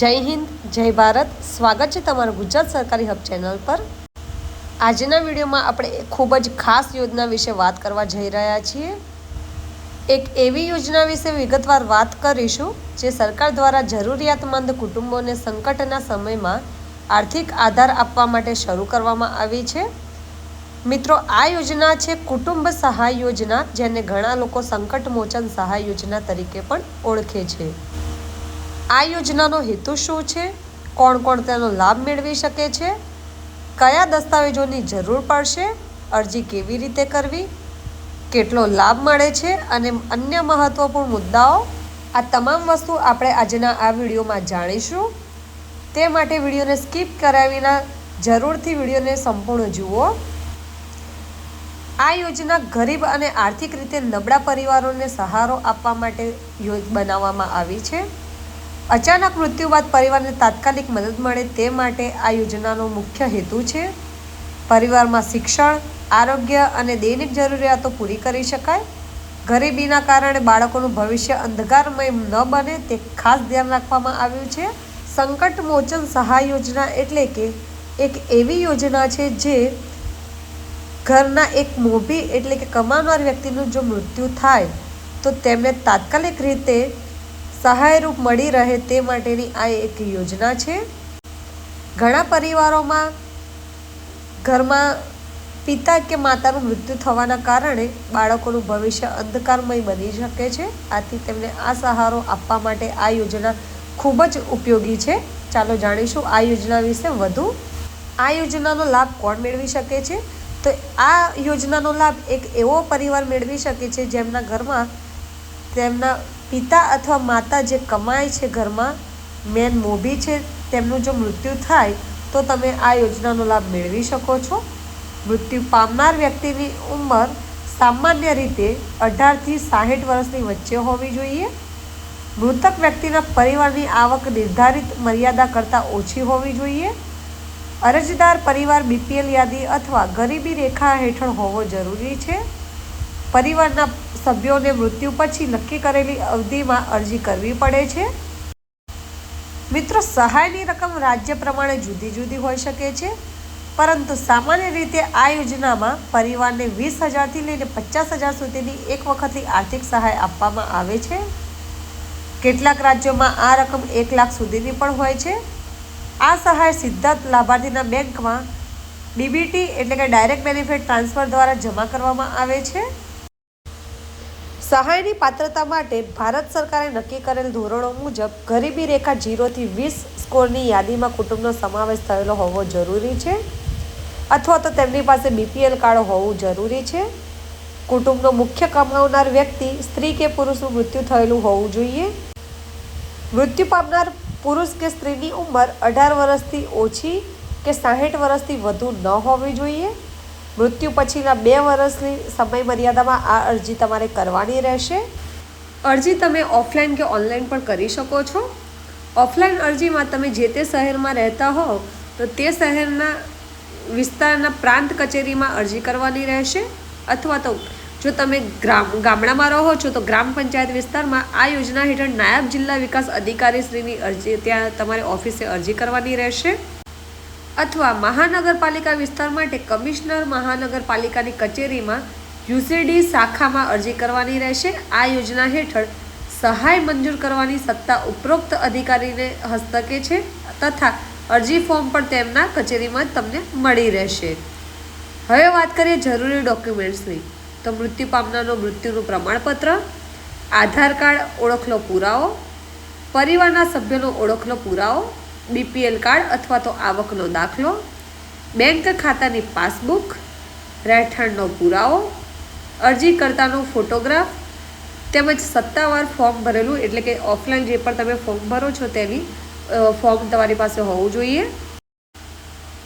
જય હિન્દ, જય ભારત. સ્વાગત છે તમારું ગુજરાત સરકારી હબ ચેનલ પર. આજના વિડીયોમાં આપણે ખૂબ જ ખાસ યોજના વિશે વાત કરવા જઈ રહ્યા છીએ. એક એવી યોજના વિશે વિગતવાર વાત કરીશું, જે સરકાર દ્વારા જરૂરિયાતમંદ કુટુંબોને સંકટના સમયમાં આર્થિક આધાર આપવા માટે શરૂ કરવામાં આવી છે. મિત્રો, આ યોજના છે કુટુંબ સહાય યોજના, જેને ઘણા લોકો સંકટ મોચન સહાય યોજના તરીકે પણ ઓળખે છે. આ યોજનાનો હેતુ શું છે? કોણ કોણ તેનો લાભ મેળવી શકે છે? કયા દસ્તાવેજોની જરૂર પડશે? અરજી કેવી રીતે કરવી? કેટલો લાભ મળે છે? અને અન્ય મહત્વપૂર્ણ મુદ્દાઓ? આ તમામ વસ્તુ આપણે આજના આ વિડીયોમાં જાણીશું. તે માટે વિડીયોને સ્કીપ કર્યા વિના જરૂરથી વિડીયોને સંપૂર્ણ જુઓ. આ યોજના ગરીબ અને આર્થિક રીતે નબળા પરિવારોને સહારો આપવા માટે બનાવવામાં આવી છે. અચાનક મૃત્યુ બાદ પરિવારને તાત્કાલિક મદદ મળે તે માટે આ યોજનાનો મુખ્ય હેતુ છે. પરિવારમાં શિક્ષણ, આરોગ્ય અને દૈનિક જરૂરિયાતો પૂરી કરી શકાય. ગરીબીના કારણે બાળકોનું ભવિષ્ય અંધકારમય ન બને તે ખાસ ધ્યાન રાખવામાં આવ્યું છે. સંકટ મોચન સહાય યોજના એટલે કે એક એવી યોજના છે જે ઘરના એક મોભી એટલે કે કમાનાર વ્યક્તિનું જો મૃત્યુ થાય, તો તેમને તાત્કાલિક રીતે સહાયરૂપ મળી રહે તે માટેની આ એક યોજના છે. ઘણા પરિવારોમાં ઘરમાં પિતા કે માતાનું મૃત્યુ થવાના કારણે બાળકોનું ભવિષ્ય અંધકારમય બની શકે છે. આથી તેમને આ સહારો આપવા માટે આ યોજના ખૂબ જ ઉપયોગી છે. ચાલો જાણીશું આ યોજના વિશે વધુ. આ યોજનાનો લાભ કોણ મેળવી શકે છે? તો આ યોજનાનો લાભ એક એવો પરિવાર મેળવી શકે છે જેમના ઘરમાં તેમના પિતા અથવા માતા જે કમાય છે ઘરમાં મેન મોભી છે, તેમનું જો મૃત્યુ થાય, તો તમે આ યોજનાનો લાભ મેળવી શકો છો. મૃત્યુ પામનાર વ્યક્તિની ઉંમર સામાન્ય રીતે અઢારથી સાહીઠ વર્ષની વચ્ચે હોવી જોઈએ. મૃતક વ્યક્તિના પરિવારની આવક નિર્ધારિત મર્યાદા કરતાં ઓછી હોવી જોઈએ. અરજદાર પરિવાર બીપીએલ યાદી અથવા ગરીબી રેખા હેઠળ હોવો જરૂરી છે. પરિવારના સભ્યોને મૃત્યુ પછી નક્કી કરેલી અવધિમાં અરજી કરવી પડે છે. મિત્રો, સહાયની રકમ રાજ્ય પ્રમાણે જુદી જુદી હોઈ શકે છે, પરંતુ સામાન્ય રીતે આ યોજનામાં પરિવારને વીસ હજારથી લઈને પચાસ હજાર સુધીની એક વખતની આર્થિક સહાય આપવામાં આવે છે. કેટલાક રાજ્યોમાં આ રકમ એક લાખ સુધીની પણ હોય છે. આ સહાય સીધા લાભાર્થીના બેંકમાં ડીબીટી એટલે કે ડાયરેક્ટ બેનિફિટ ટ્રાન્સફર દ્વારા જમા કરવામાં આવે છે. સહાયની પાત્રતા માટે ભારત સરકારે નક્કી કરેલ ધોરણો મુજબ ગરીબી રેખા જીરોથી વીસ સ્કોરની યાદીમાં કુટુંબનો સમાવેશ થયેલો હોવો જરૂરી છે? અથવા તો તેમની પાસે બીપીએલ કાર્ડ હોવું જરૂરી છે? કુટુંબનો મુખ્ય કમાવનાર વ્યક્તિ, સ્ત્રી કે પુરુષનું મૃત્યુ થયેલું હોવું જોઈએ? મૃત્યુ પામનાર પુરુષ કે સ્ત્રીની ઉંમર અઢાર વર્ષથી ઓછી કે સાહીઠ વર્ષથી વધુ ન હોવી જોઈએ? મૃત્યુ પછીના બે વર્ષની સમય મર્યાદામાં આ અરજી તમારે કરવાની રહેશે. અરજી તમે ઓફલાઈન કે ઓનલાઈન પણ કરી શકો છો. ઓફલાઈન અરજીમાં તમે જે તે શહેરમાં રહેતા હો, તો તે શહેરના વિસ્તારના પ્રાંત કચેરીમાં અરજી કરવાની રહેશે. અથવા તો જો તમે ગ્રામ, ગામડામાં રહો છો, તો ગ્રામ પંચાયત વિસ્તારમાં આ યોજના હેઠળ નાયબ જિલ્લા વિકાસ અધિકારીશ્રીની અરજી, ત્યાં તમારે ઓફિસે અરજી કરવાની રહેશે. અથવા મહાનગરપાલિકા વિસ્તાર માટે કમિશનર મહાનગરપાલિકાની કચેરીમાં યુસીડી શાખામાં અરજી કરવાની રહેશે. આ યોજના હેઠળ સહાય મંજૂર કરવાની સત્તા ઉપરોક્ત અધિકારીને હસ્તકે છે તથા અરજી ફોર્મ પણ તેમના કચેરીમાં તમને મળી રહેશે. હવે વાત કરીએ જરૂરી ડોક્યુમેન્ટ્સની. તો મૃત્યુ પામનારનો મૃત્યુનું પ્રમાણપત્ર, આધાર કાર્ડ ઓળખલો પુરાવો, પરિવારના સભ્યનો ઓળખલો પુરાવો બીપીએલ કાર્ડ અથવા તો આવકનો દાખલો, બેંક ખાતાની પાસબુક, રહેઠાણનો પુરાવો, અરજીકર્તાનો ફોટોગ્રાફ, તેમજ સત્તાવાર ફોર્મ ભરેલું, એટલે કે ઓફલાઈન જે પણ તમે ફોર્મ ભરો છો તેની ફોર્મ તમારી પાસે હોવું જોઈએ.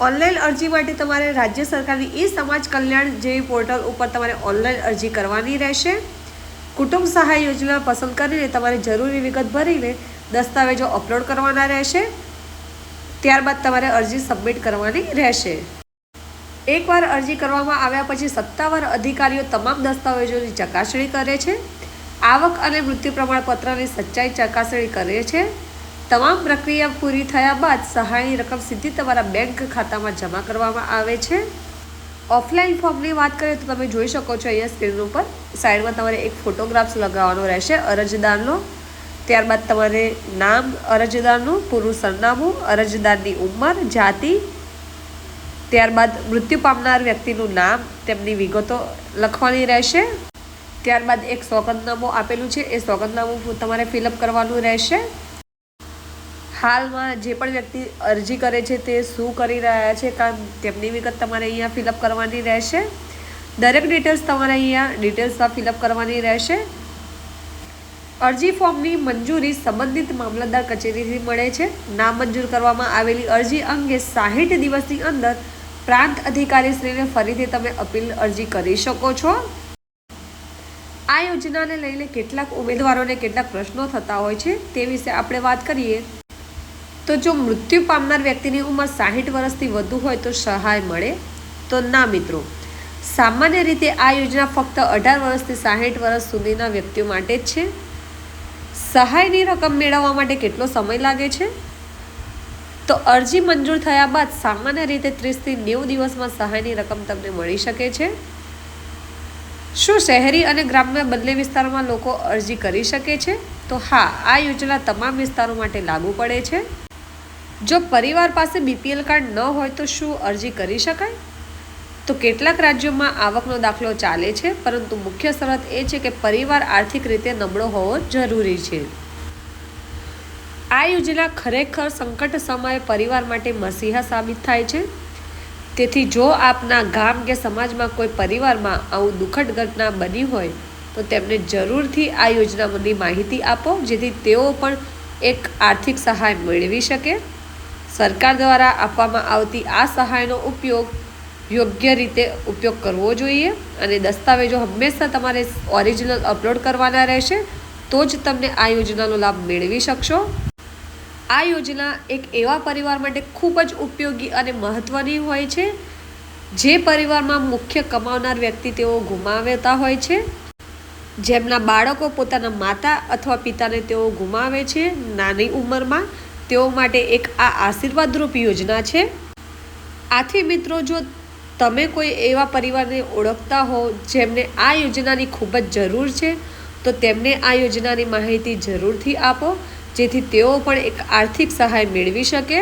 ઓનલાઈન અરજી માટે તમારે રાજ્ય સરકારની ઈ સમાજ કલ્યાણ જેવી પોર્ટલ ઉપર તમારે ઓનલાઈન અરજી કરવાની રહેશે. કુટુંબ સહાય યોજના પસંદ કરીને તમારે જરૂરી વિગત ભરીને દસ્તાવેજો અપલોડ કરવાના રહેશે. ત્યારબાદ તમારે અરજી સબમિટ કરવાની રહેશે. એકવાર અરજી કરવામાં આવ્યા પછી સત્તાવાર અધિકારીઓ તમામ દસ્તાવેજોની ચકાસણી કરે છે. આવક અને મૃત્યુ પ્રમાણપત્રની સચ્ચાઈ ચકાસણી કરે છે. તમામ પ્રક્રિયા પૂરી થયા બાદ સહાયની રકમ સીધી તમારા બેંક ખાતામાં જમા કરવામાં આવે છે. ઓફલાઈન ફોર્મની વાત કરીએ તો તમે જોઈ શકો છો અહીંયા સ્ક્રીન ઉપર. સાઈડમાં તમારે એક ફોટોગ્રાફ્સ લગાવવાનો રહેશે અરજદારનો. ત્યારબાદ તમારે નામ, અરજદારનું પૂરું સરનામું, અરજદારની ઉંમર, જાતિ, ત્યારબાદ મૃત્યુ પામનાર વ્યક્તિનું નામ, તેમની વિગતો લખવાની રહેશે. ત્યારબાદ એક સોગંદનામું આપેલું છે, એ સોગંદનામું તમારે ફિલઅપ કરવાનું રહેશે. હાલમાં જે પણ વ્યક્તિ અરજી કરે છે તે શું કરી રહ્યા છે, કામ તેમની વિગત તમારે અહીંયા ફિલઅપ કરવાની રહેશે. દરેક ડિટેલ્સ તમારે અહીંયા ડિટેલ્સમાં ફિલઅપ કરવાની રહેશે. અરજી ફોર્મની મંજૂરી સંબંધિત મામલતદાર કચેરીથી મળે છે. નામંજૂર કરવામાં આવેલી અરજી અંગે સાહીઠ દિવસની અંદર પ્રાંત અધિકારીશ્રીને ફરીથી તમે અપીલ અરજી કરી શકો છો. આ યોજનાને લઈને કેટલાક ઉમેદવારોને કેટલાક પ્રશ્નો થતા હોય છે. તે વિશે આપણે વાત કરીએ. તો જો મૃત્યુ પામનાર વ્યક્તિની ઉંમર સાહીઠ વર્ષથી વધુ હોય તો સહાય મળે. તો ના મિત્રો, સામાન્ય રીતે આ યોજના ફક્ત અઢાર વર્ષથી સાહીઠ વર્ષ સુધીના વ્યક્તિઓ માટે જ છે. સહાયની રકમ મેળવવા માટે કેટલો સમય લાગે છે? તો અરજી મંજૂર થયા બાદ સામાન્ય રીતે ત્રીસથી નેવું દિવસમાં સહાયની રકમ તમને મળી શકે છે. શું શહેરી અને ગ્રામ્ય બંને વિસ્તારોમાં લોકો અરજી કરી શકે છે? તો હા, આ યોજના તમામ વિસ્તારો માટે લાગુ પડે છે. જો પરિવાર પાસે બીપીએલ કાર્ડ ન હોય તો શું અરજી કરી શકાય? તો કેટલાક રાજ્યોમાં આવકનો દાખલો ચાલે છે, પરંતુ મુખ્ય શરત એ છે કે પરિવાર આર્થિક રીતે નબળો હોવો જરૂરી છે. આ યોજના ખરેખર સંકટ સમયે પરિવાર માટે મસીહા સાબિત થાય છે. તેથી જો આપના ગામ કે સમાજમાં કોઈ પરિવારમાં આવું દુઃખદ ઘટના બની હોય, તો તેમને જરૂરથી આ યોજનાની માહિતી આપો, જેથી તેઓ પણ એક આર્થિક સહાય મેળવી શકે. સરકાર દ્વારા આપવામાં આવતી આ સહાયનો ઉપયોગ યોગ્ય રીતે ઉપયોગ કરવો જોઈએ અને દસ્તાવેજો હંમેશા તમારે ઓરિજિનલ અપલોડ કરવાના રહેશે, તો જ તમને આ યોજનાનો લાભ મેળવી શકશો. આ યોજના એક એવા પરિવાર માટે ખૂબ જ ઉપયોગી અને મહત્ત્વની હોય છે, જે પરિવારમાં મુખ્ય કમાવનાર વ્યક્તિ તેઓ ગુમાવતા હોય છે. જેમના બાળકો પોતાના માતા અથવા પિતાને તેઓ ગુમાવે છે નાની ઉંમરમાં, તેઓ માટે એક આ આશીર્વાદરૂપ યોજના છે. આથી મિત્રો, જો તમે કોઈ એવા પરિવારને ઓળખતા હો જેમને આ યોજનાની ખૂબ જ જરૂર છે, તો તેમને આ યોજનાની માહિતી જરૂરથી આપો, જેથી તેઓ પણ એક આર્થિક સહાય મેળવી શકે.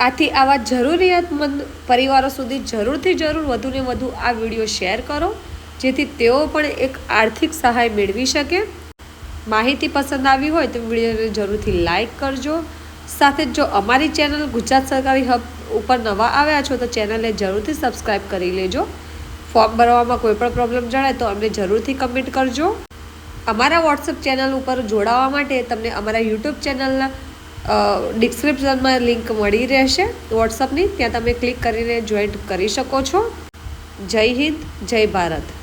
આથી આવા જરૂરિયાતમંદ પરિવારો સુધી જરૂરથી જરૂર વધુને વધુ આ વીડિયો શેર કરો, જેથી તેઓ પણ એક આર્થિક સહાય મેળવી શકે. માહિતી પસંદ આવી હોય તો વિડીયોને જરૂરથી લાઈક કરજો. સાથે જો અમારી ચેનલ ગુજરાત સરકારી હબ ઉપર નવા આવ્યા છો તો ચેનલને જરૂરથી સબસ્ક્રાઈબ કરી લેજો. ફોર્મ ભરવામાં કોઈ પણ પ્રોબ્લેમ જણાય તો અમને જરૂરથી કમેન્ટ કરજો. અમારા વોટ્સઅપ ચેનલ ઉપર જોડાવા માટે તમને અમારા યુટ્યુબ ચેનલના ડિસ્ક્રિપ્શનમાં લિંક મળી રહેશે. વોટ્સઅપની ત્યાં તમે ક્લિક કરીને જોઈન્ટ કરી શકો છો. જય હિન્દ, જય ભારત.